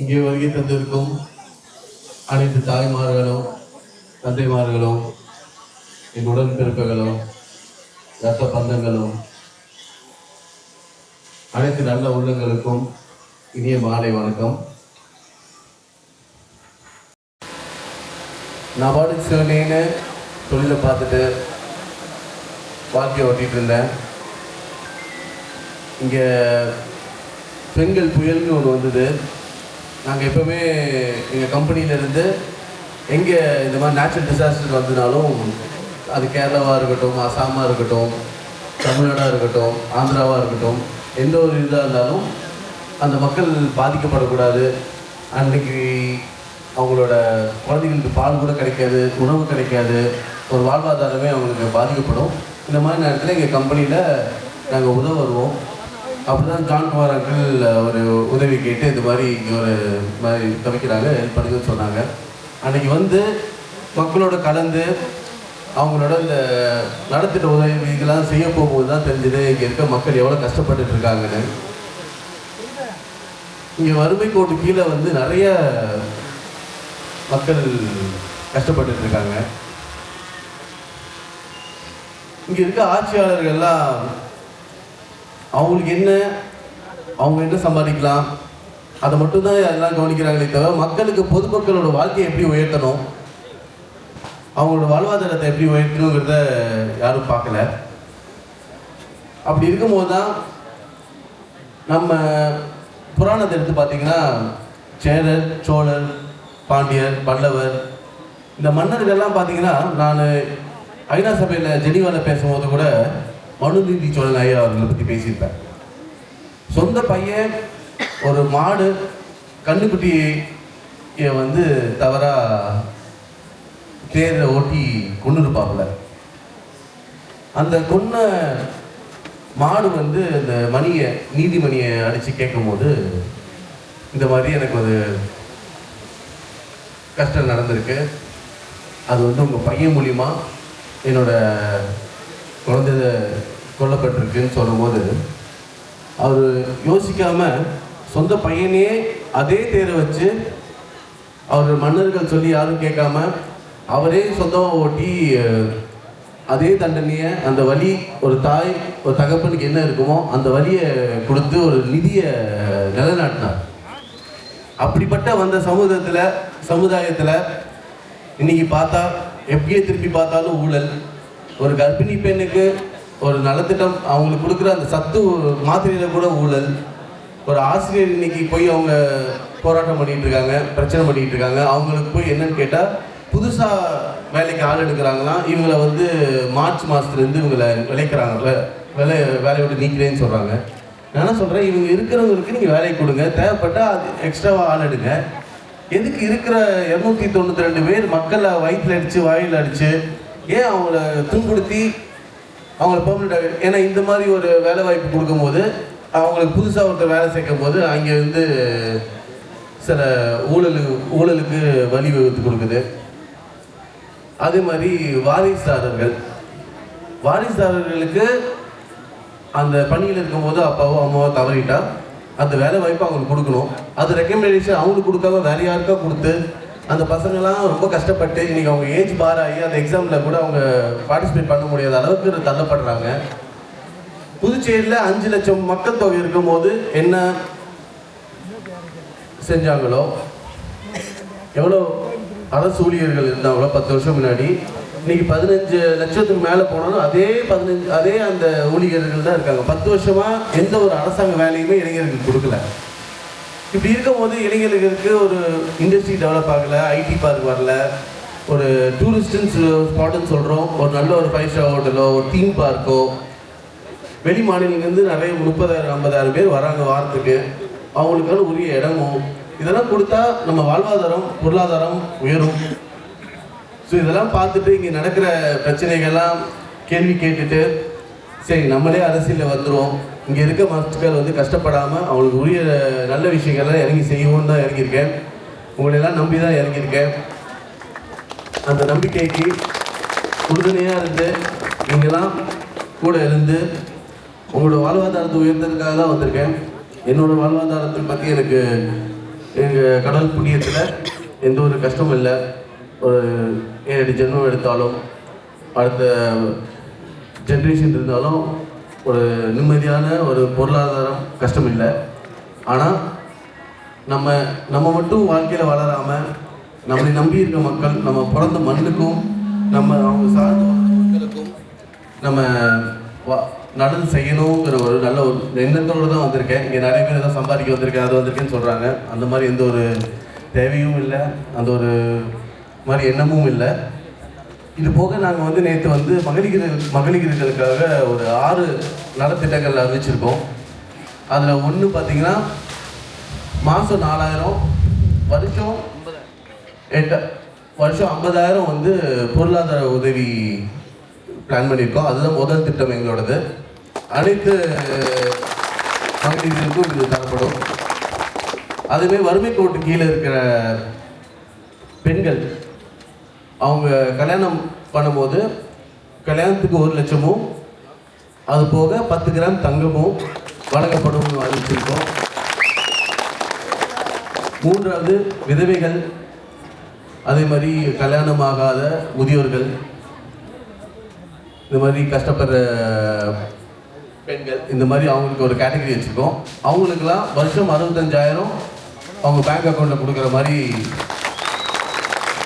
இங்கே வருகை தந்திருக்கும் அனைத்து தாய்மார்களும் தந்தைமார்களும் என் உடன்பிறப்புகளும் ரத்த பந்தங்களும் அனைத்து நல்ல உள்ளங்களுக்கும் இனிய மாலை வணக்கம். நான் பாட்டுக்கு சிவனேன்னு தொழிலை பார்த்துட்டு வாழ்க்கையை ஓட்டிகிட்டு இருந்தேன். இங்கே பெண்கள் புயல்னு ஒன்று வந்தது. நாங்கள் எப்போவுமே எங்கள் கம்பெனியிலேருந்து எங்கே இந்த மாதிரி நேச்சுரல் டிசாஸ்டர் வந்ததுனாலும் அது கேரளாவாக இருக்கட்டும் அசாமாக இருக்கட்டும் தமிழ்நாடாக இருக்கட்டும் ஆந்திராவாக இருக்கட்டும் எந்த ஒரு இதாக இருந்தாலும் அந்த மக்கள் பாதிக்கப்படக்கூடாது. அன்றைக்கி அவங்களோட குழந்தைகளுக்கு பால் கூட கிடைக்காது உணவு கிடைக்காது. ஒரு வாழ்வாதாரமே அவங்களுக்கு பாதிக்கப்படும். இந்த மாதிரி நேரத்தில் எங்கள் கம்பெனியில் நாங்கள் உதவ வருவோம். அப்படி தான் ஜான் குமார் அங்கிள் ஒரு உதவி கேட்டு இது மாதிரி இங்கே ஒரு மாதிரி தவிக்கிறாங்க ஹெல்ப் பண்ணுங்கன்னு சொன்னாங்க. அன்றைக்கி வந்து மக்களோட கலந்து அவங்களோட இந்த நலத்திட்ட உதவிகள்லாம் செய்ய போகும்போது தான் தெரிஞ்சது இங்கே இருக்க மக்கள் எவ்வளோ கஷ்டப்பட்டுட்டு இருக்காங்கன்னு. இங்கே வறுமை கோட்டு கீழே வந்து நிறைய மக்கள் கஷ்டப்பட்டுட்டு இருக்காங்க. இங்கே இருக்க ஆட்சியாளர்கள்லாம் அவங்களுக்கு என்ன? அவங்க என்ன சம்பாதிக்கலாம்? அதை மட்டும்தான் எல்லாம் கவனிக்கிறாங்களே தவிர மக்களுக்கு பொதுமக்களோட வாழ்க்கையை எப்படி உயர்த்தணும்? அவங்களோட வாழ்வாதாரத்தை எப்படி உயர்த்தணுங்கிறத யாரும் பார்க்கல. அப்படி இருக்கும்போது தான் நம்ம புராணத்தை எடுத்து பார்த்தீங்கன்னா சேரர் சோழர் பாண்டியர் பல்லவர் இந்த மன்னர்கள்லாம் பார்த்தீங்கன்னா நான் ஐநா சபையில் ஜெனிவாவில் பேசும்போது கூட மனுநீதி சோழன் ஐயா அவர்களை பற்றி பேசியிருப்பேன். சொந்த பையன் ஒரு மாடு கண்ணுக்குட்டியை வந்து தவறாக தேரில் ஓட்டி கொண்டு இருப்பாப்புல அந்த கொன்ன மாடு வந்து இந்த மணியை நீதிமணியை அடித்து கேட்கும்போது இந்த மாதிரி எனக்கு ஒரு கஷ்டம் நடந்திருக்கு. அது வந்து உங்கள் பையன் மூலிமா என்னோட குழந்தை கொல்லப்பட்டிருக்குன்னு சொல்லும்போது அவர் யோசிக்காமல் சொந்த பையனையே அதே தேரை வச்சு அவர் மன்னர்கள் சொல்லி யாரும் கேட்காம அவரே சொந்தமாக ஓட்டி அதே தண்டனையை அந்த வழி ஒரு தாய் ஒரு தகப்பனுக்கு என்ன இருக்குமோ அந்த வழியை கொடுத்து ஒரு நிதியை நிலைநாட்டினார். அப்படிப்பட்ட வந்த சமூகத்தில் சமுதாயத்தில் இன்னைக்கு பார்த்தா எப்படியே திருப்பி பார்த்தாலும் ஊழல். ஒரு கர்ப்பிணி பெண்ணுக்கு ஒரு நலத்திட்டம் அவங்களுக்கு கொடுக்குற அந்த சத்து மாத்திரையில் கூட ஊழல். ஒரு ஆசிரியர் இன்னைக்கு போய் அவங்க போராட்டம் பண்ணிகிட்டு இருக்காங்க பிரச்சனை பண்ணிகிட்டு இருக்காங்க அவங்களுக்கு போய் என்னன்னு கேட்டால் புதுசாக வேலைக்கு ஆள் எடுக்கிறாங்கன்னா இவங்களை வந்து மார்ச் மாதத்துலேருந்து இவங்களை விளைக்கிறாங்க வேலை வேலையை விட்டு நீக்கிறேன்னு சொல்கிறாங்க நான் என்ன சொல்கிறேன் இவங்க இருக்கிறவங்களுக்கு நீங்கள் வேலையை கொடுங்க. தேவைப்பட்டால் அது எக்ஸ்ட்ராவாக ஆள் எடுங்க. எதுக்கு இருக்கிற இரநூத்தி தொண்ணூற்றி ரெண்டு பேர் மக்களை வயிற்றில் அடித்து வாயில் அடித்து ஏன் அவங்கள துன்புறுத்தி அவங்கள பெர்மனெண்ட் ஏன்னா இந்த மாதிரி ஒரு வேலை வாய்ப்பு கொடுக்கும்போது அவங்களுக்கு புதுசாக ஒருத்தர் வேலை சேர்க்கும் போது அங்கே வந்து சில ஊழலு ஊழலுக்கு வழி வகுத்து கொடுக்குது. அதே மாதிரி வாரிசாரர்கள். வாரிசாரர்களுக்கு அந்த பணியில் இருக்கும்போது அப்பாவோ அம்மாவோ தவறிட்டா அந்த வேலை வாய்ப்பு அவங்களுக்கு கொடுக்கணும். அது ரெக்கமெண்டேஷன் அவங்களுக்கு கொடுக்காம வேற யாருக்கா கொடுத்து அந்த பசங்கள்லாம் ரொம்ப கஷ்டப்பட்டு இன்றைக்கி அவங்க ஏஜ் பார் ஆகி அந்த எக்ஸாமில் கூட அவங்க பார்ட்டிசிபேட் பண்ண முடியாத அளவுக்கு தள்ளப்படுறாங்க. புதுச்சேரியில் அஞ்சு லட்சம் மக்கள் தொகை இருக்கும்போது என்ன செஞ்சாங்களோ? எவ்வளோ அரசு ஊழியர்கள் இருந்தாங்களோ? பத்து வருஷம் முன்னாடி. இன்னைக்கு பதினஞ்சு லட்சத்துக்கு மேலே போனாலும் அதே பதினஞ்சு அதே அந்த ஊழியர்கள் தான் இருக்காங்க. பத்து வருஷமாக எந்த ஒரு அரசாங்க வேலையுமே இளைஞர்களுக்கு கொடுக்கல. இப்படி இருக்கும்போது இளைஞர்களுக்கு ஒரு இண்டஸ்ட்ரி டெவலப் ஆகலை ஐடி பார்க் வரல ஒரு டூரிஸ்ட்னு ஸ்பாட்டுன்னு சொல்கிறோம் ஒரு நல்ல ஒரு ஃபைவ் ஸ்டார் ஹோட்டலோ ஒரு தீம் பார்க்கோ வெளி மாநிலங்கள்லேருந்து நிறைய முப்பதாயிரம் ஐம்பதாயிரம் பேர் வராங்க வாரத்துக்கு. அவங்களுக்கான உரிய இடமும் இதெல்லாம் கொடுத்தா நம்ம வாழ்வாதாரம் பொருளாதாரம் உயரும். ஸோ இதெல்லாம் பார்த்துட்டு இங்கே நடக்கிற பிரச்சனைகள்லாம் கேள்வி கேட்டுட்டு சரி நம்மளே அரசியலில் வந்துடுவோம் இங்கே இருக்க மக்கள் வந்து கஷ்டப்படாமல் அவங்களுக்கு உரிய நல்ல விஷயங்கள்லாம் இறங்கி செய்வோம்னு தான் இறங்கியிருக்கேன். உங்களெல்லாம் நம்பி தான் இறங்கியிருக்கேன். அந்த நம்பிக்கைக்கு உறுதுணையாக இருந்து நீங்களாம் கூட இருந்து உங்களோட வாழ்வாதாரத்தை உயர்ந்ததுக்காக தான் வந்திருக்கேன். என்னோடய வாழ்வாதாரத்தை பற்றி எனக்கு எங்கள் கடல் புண்ணியத்தில் எந்த ஒரு கஷ்டமும் இல்லை. ஒரு ஏழு ஜென்மம் எடுத்தாலும் அடுத்த ஜென்ரேஷன் இருந்தாலும் ஒரு நிம்மதியான ஒரு பொருளாதாரம் கஷ்டம் இல்லை. ஆனால் நம்ம நம்ம மட்டும் வாழ்க்கையில் வளராமல் நம்மளை நம்பி இருக்க மக்கள் நம்ம பிறந்த மண்ணுக்கும் நம்ம அவங்க சார்ந்த மக்களுக்கும் நம்ம வா- நடந்து செய்யணுங்கிற ஒரு நல்ல ஒரு எண்ணத்தோடு தான் வந்திருக்கேன். இங்கே நிறைய பேர் எதாவது சம்பாதிக்க வந்திருக்கேன் அது வந்திருக்கேன்னு சொல்கிறாங்க அந்த மாதிரி எந்த ஒரு தேவையும் இல்லை. அந்த ஒரு மாதிரி எண்ணமும் இல்லை. இது போக நாங்கள் வந்து நேற்று வந்து மகளிர் மகளிர்களுக்காக ஒரு ஆறு நலத்திட்டங்கள் அறிவிச்சிருக்கோம். அதில் ஒன்று பார்த்தீங்கன்னா மாதம் நாலாயிரம் வருஷம் எட்ட வருஷம் ஐம்பதாயிரம் வந்து பொருளாதார உதவி பிளான் பண்ணியிருக்கோம். அதுதான் முதல் திட்டம் எங்களோடது. அனைத்து மகளிர்களுக்கும் இது தரப்படும். அதுவே வறுமை கோட்டு கீழே இருக்கிற பெண்கள் அவங்க கல்யாணம் பண்ணும்போது கல்யாணத்துக்கு ஒரு லட்சமும் அது போக பத்து கிராம் தங்கமும் வழங்கப்படும் அறிவிச்சிருக்கோம் மூன்றாவது விதவைகள். அதே மாதிரி கல்யாணம் ஆகாத முதியோர்கள். இந்த மாதிரி கஷ்டப்படுற பெண்கள். இந்த மாதிரி அவங்களுக்கு ஒரு கேட்டகரி வச்சுருக்கோம். அவங்களுக்கெல்லாம் வருஷம் அறுபத்தஞ்சாயிரம் அவங்க பேங்க் அக்கௌண்ட்டில் கொடுக்குற மாதிரி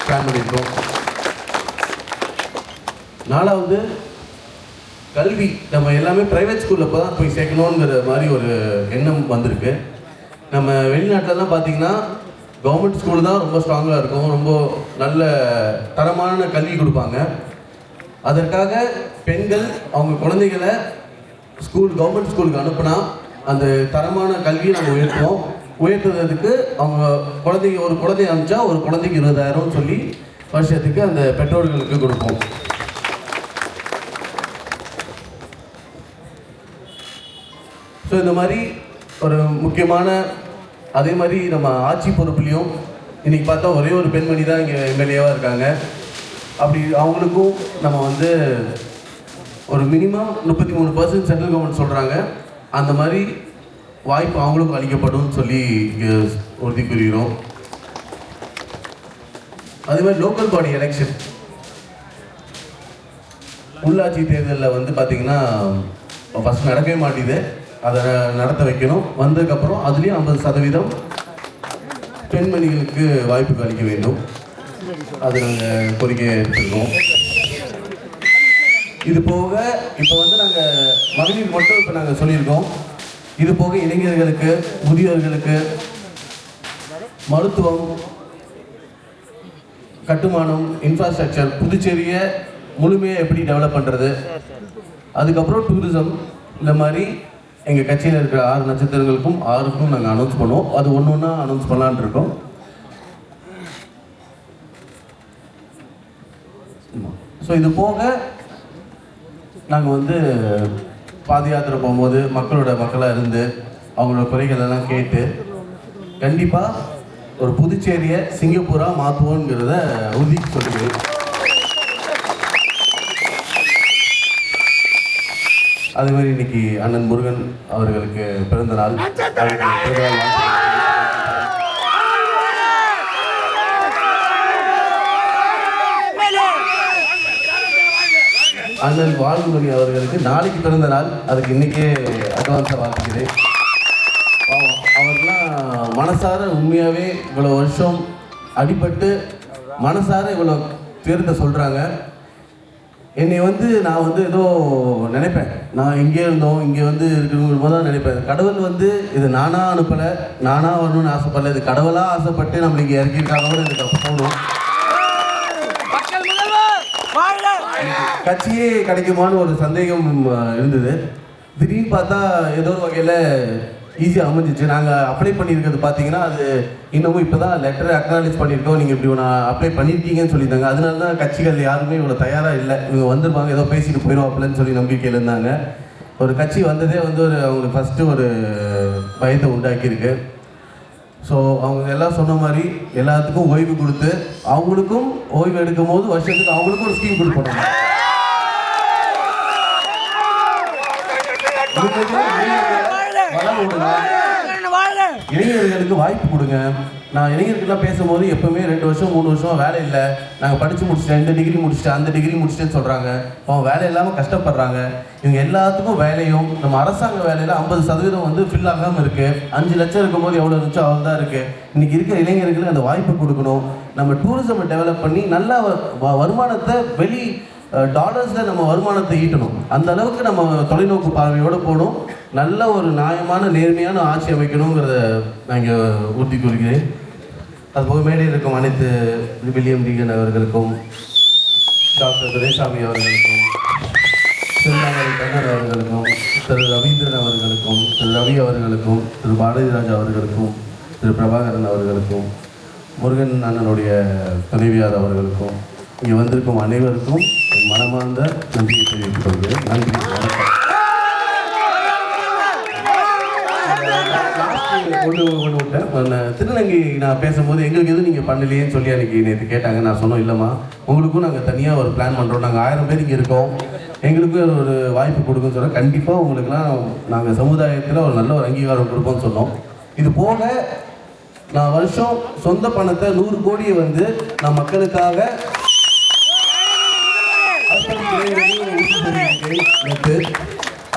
பிளான் பண்ணியிருக்கோம் நாலாவது கல்வி. நம்ம எல்லாமே ப்ரைவேட் ஸ்கூலில் இப்போ தான் போய் சேர்க்கணுங்கிற மாதிரி ஒரு எண்ணம் வந்திருக்கு. நம்ம வெளிநாட்டிலலாம் பார்த்தீங்கன்னா கவர்மெண்ட் ஸ்கூல் தான் ரொம்ப ஸ்ட்ராங்காக இருக்கும். ரொம்ப நல்ல தரமான கல்வி கொடுப்பாங்க. அதற்காக பெண்கள் அவங்க குழந்தைகளை ஸ்கூல் கவர்மெண்ட் ஸ்கூலுக்கு அனுப்புனா அந்த தரமான கல்வியை நம்ம உயர்த்துவோம். உயர்த்துறதுக்கு அவங்க குழந்தைங்க ஒரு குழந்தை அனுப்பிச்சா ஒரு குழந்தைக்கு இருபதாயிரம் சொல்லி வருஷத்துக்கு அந்த பெற்றோர்களுக்கு கொடுப்போம். ஸோ இந்த மாதிரி ஒரு முக்கியமான அதே மாதிரி நம்ம ஆட்சி பொறுப்புலேயும் இன்றைக்கி பார்த்தா ஒரே ஒரு பெண்மணி தான் இங்கே எம்எல்ஏவாக இருக்காங்க. அப்படி அவங்களுக்கும் நம்ம வந்து ஒரு மினிமம் முப்பத்தி மூணு பர்சன்ட் சென்ட்ரல் கவர்மெண்ட் சொல்கிறாங்க அந்த மாதிரி வாய்ப்பு அவங்களுக்கும் அளிக்கப்படும் சொல்லி இங்கே உறுதி கூறுகிறோம் அதே மாதிரி லோக்கல் பாடி எலெக்ஷன் உள்ளாட்சி தேர்தலில் வந்து பார்த்திங்கன்னா ஃபஸ்ட் நடக்கவே மாட்டேது அதை நடத்த வைக்கணும். வந்ததுக்கப்புறம் அதுலேயும் ஐம்பது சதவீதம் பெண்மணிகளுக்கு வாய்ப்பு அளிக்க வேண்டும். அது நாங்கள் கோரிக்கை எடுத்துருக்கோம் இது போக இப்போ வந்து நாங்கள் மகளிர் மட்டும் இப்போ நாங்கள் சொல்லியிருக்கோம். இது போக இளைஞர்களுக்கு முதியோர்களுக்கு மருத்துவம் கட்டுமானம் இன்ஃப்ராஸ்ட்ரக்சர் புதுச்சேரியை முழுமையாக எப்படி டெவலப் பண்ணுறது அதுக்கப்புறம் டூரிசம் இந்த மாதிரி எங்கள் கட்சியில் இருக்கிற ஆறு நட்சத்திரங்களுக்கும் ஆறுக்கும் நாங்கள் அனௌன்ஸ் பண்ணுவோம். அது ஒன்று ஒன்றா அனௌன்ஸ் பண்ணலான் இருக்கோம். ஸோ இது போக நாங்கள் வந்து பாத யாத்திரை போகும்போது மக்களோட மக்களாக இருந்து அவங்களோட குறைகள் எல்லாம் கேட்டு கண்டிப்பாக ஒரு புதுச்சேரியை சிங்கப்பூராக மாற்றுவோங்கிறத உறுதி சொல்லுங்கள் அதே மாதிரி இன்னைக்கு அண்ணன் முருகன் அவர்களுக்கு பிறந்த நாள். அண்ணன் வாழ்வுமணி அவர்களுக்கு நாளைக்கு பிறந்த நாள். அதுக்கு இன்னைக்கே அட்வான்ஸாக வாழ்த்துக்கிறேன் அவர்லாம் மனசார உண்மையாகவே இவ்வளோ வருஷம் அடிபட்டு மனசார இவ்வளோ பேர்த்த சொல்கிறாங்க என்னை வந்து நான் வந்து ஏதோ நினைப்பேன். நான் இங்கே இருந்தோம் இங்கே வந்து இருக்கிறவங்க தான் நினைப்பேன். கடவுள் வந்து இது நானாக அனுப்பலை நானாக வரணும்னு ஆசைப்படல. இது கடவுளாக ஆசைப்பட்டு நம்மளை இங்கே இறக்கியிருக்காங்கன்னு எனக்கு அப்போ தோணும். கட்சியே கிடைக்குமான்னு ஒரு சந்தேகம் இருந்தது. திடீர்னு பார்த்தா ஏதோ ஒரு வகையில் ஈஸியாக அமைஞ்சிச்சு. நாங்கள் அப்ளை பண்ணியிருக்கிறது பார்த்தீங்கன்னா அது இன்னமும் இப்போ தான் லெட்டரை அக்னாலேஜ் பண்ணியிருக்கோம். நீங்கள் இப்படி ஒன்று அப்ளை பண்ணியிருக்கீங்கன்னு சொல்லியிருந்தாங்க. அதனால தான் கட்சிகள் யாருமே இவ்வளோ தயாராக இல்லை. இவங்க வந்துருப்பாங்க ஏதோ பேசிட்டு போயிடுவாப்புலன்னு சொல்லி நம்பிக்கையில் இருந்தாங்க. ஒரு கட்சி வந்ததே வந்து ஒரு அவங்களுக்கு ஃபஸ்ட்டு ஒரு பயத்தை உண்டாக்கியிருக்கு. ஸோ அவங்க எல்லாம் சொன்ன மாதிரி எல்லாத்துக்கும் ஓய்வு கொடுத்து அவங்களுக்கும் ஓய்வு எடுக்கும் போது வருஷத்துக்கு அவங்களுக்கும் ஒரு ஸ்கீம் கொடுப்போம் நம்ம. விடுங்க. இளைஞர்களுக்கு வாய்ப்பு கொடுங்க. நான் இளைஞர்கள்லாம் பேசும்போது எப்பவுமே ரெண்டு வருஷம் மூணு வருஷம் வேலை இல்லை. நாங்கள் படித்து முடிச்சிட்டேன் இந்த டிகிரி முடிச்சிட்டேன் அந்த டிகிரி முடிச்சிட்டேன்னு சொல்கிறாங்க அவங்க வேலை இல்லாமல் கஷ்டப்படுறாங்க. இவங்க எல்லாத்துக்கும் வேலையும் நம்ம அரசாங்க வேலையில் ஐம்பது சதவீதம் வந்து ஃபில் ஆகாமல் இருக்குது அஞ்சு லட்சம் இருக்கும்போது எவ்வளோ இருந்துச்சோ அவ்வளோ தான் இருக்குது இன்றைக்கி இருக்கிற இளைஞர்களுக்கு அந்த வாய்ப்பு கொடுக்கணும். நம்ம டூரிசமை டெவலப் பண்ணி நல்ல வருமானத்தை வெளி டாலர்ஸில் நம்ம வருமானத்தை ஈட்டணும். அந்த அளவுக்கு நம்ம தொலைநோக்கு பார்வையோடு போகணும். நல்ல ஒரு நியாயமான நேர்மையான ஆட்சி அமைக்கணுங்கிறத நான் இங்கே உறுதி கூறுகிறேன். அதுபோக மேடையில் இருக்கும் அனைத்து வில்லியம் டீகன் அவர்களுக்கும் டாக்டர் துரைசாமி அவர்களுக்கும் திருநாங்கல் கண்ணர் அவர்களுக்கும் திரு ரவீந்திரன் அவர்களுக்கும் திரு ரவி அவர்களுக்கும் திரு பாரதிராஜ் அவர்களுக்கும் திரு பிரபாகரன் அவர்களுக்கும் முருகன் அண்ணனுடைய துணைவியார் அவர்களுக்கும் இங்கே வந்திருக்கும் அனைவருக்கும் மனமார்ந்த நன்றியை தெரிவித்துக் கொள்கிறேன். நன்றி ஒன்று ஒன்று விட்டேன் நான் திருநங்கை நான் பேசும்போது எங்களுக்கு எதுவும் நீங்கள் பண்ணலையேன்னு சொல்லி அன்றைக்கி நேற்று கேட்டாங்க. நான் சொன்னோம் இல்லைம்மா. உங்களுக்கும் நாங்கள் தனியாக ஒரு பிளான் பண்ணுறோம் நாங்கள் ஆயிரம் பேர் இங்கே இருக்கோம். எங்களுக்கும் ஒரு வாய்ப்பு கொடுக்குன்னு சொன்னால் கண்டிப்பாக உங்களுக்குலாம் நாங்கள் சமுதாயத்தில் ஒரு நல்ல ஒரு அங்கீகாரம் கொடுப்போம்னு சொன்னோம். இது போக நான் வருஷம் சொந்த பணத்தை நூறு கோடியை வந்து நான் மக்களுக்காக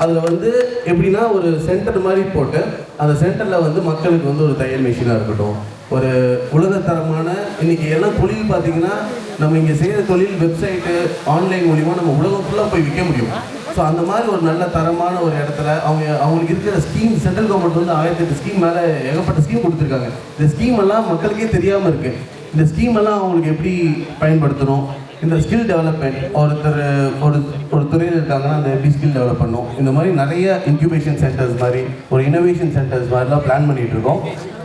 அதில் வந்து எப்படின்னா ஒரு சென்டர் மாதிரி போட்டு அந்த சென்டரில் வந்து மக்களுக்கு வந்து ஒரு தையல் மிஷினாக இருக்கட்டும். ஒரு உலகத்தரமான இன்னைக்கு எல்லாம் தொழில் பார்த்தீங்கன்னா நம்ம இங்கே செய்கிற தொழில் வெப்சைட்டு ஆன்லைன் மூலிமா நம்ம உலகம் ஃபுல்லாக போய் விற்க முடியும். ஸோ அந்த மாதிரி ஒரு நல்ல தரமான ஒரு இடத்துல அவங்க அவங்களுக்கு இருக்கிற ஸ்கீம் சென்ட்ரல் கவர்மெண்ட் வந்து ஆயிரத்தி எட்டு ஸ்கீம் மேலே ஏகப்பட்ட ஸ்கீம் கொடுத்துருக்காங்க. இந்த ஸ்கீம் எல்லாம் மக்களுக்கே தெரியாமல் இருக்குது இந்த ஸ்கீம் எல்லாம் அவங்களுக்கு எப்படி பயன்படுத்தணும்? இந்த ஸ்கில் டெவலப்மெண்ட் ஒருத்தர் ஒரு ஒரு துறையில் இருக்காங்கன்னா அந்த எப்படி ஸ்கில் டெவலப் பண்ணணும் இந்த மாதிரி நிறைய இன்க்யூபேஷன் சென்டர்ஸ் மாதிரி ஒரு இனோவேஷன் சென்டர்ஸ் மாதிரிலாம் பிளான் பண்ணிகிட்டு இருக்கோம்.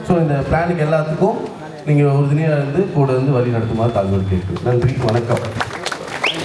ஸோ இந்த பிளானுக்கு எல்லாத்துக்கும் நீங்கள் உறுதுணையாக இருந்து கூட இருந்து வழி நடத்துமாறு தகவல் கேட்குறேன் நன்றி வணக்கம்.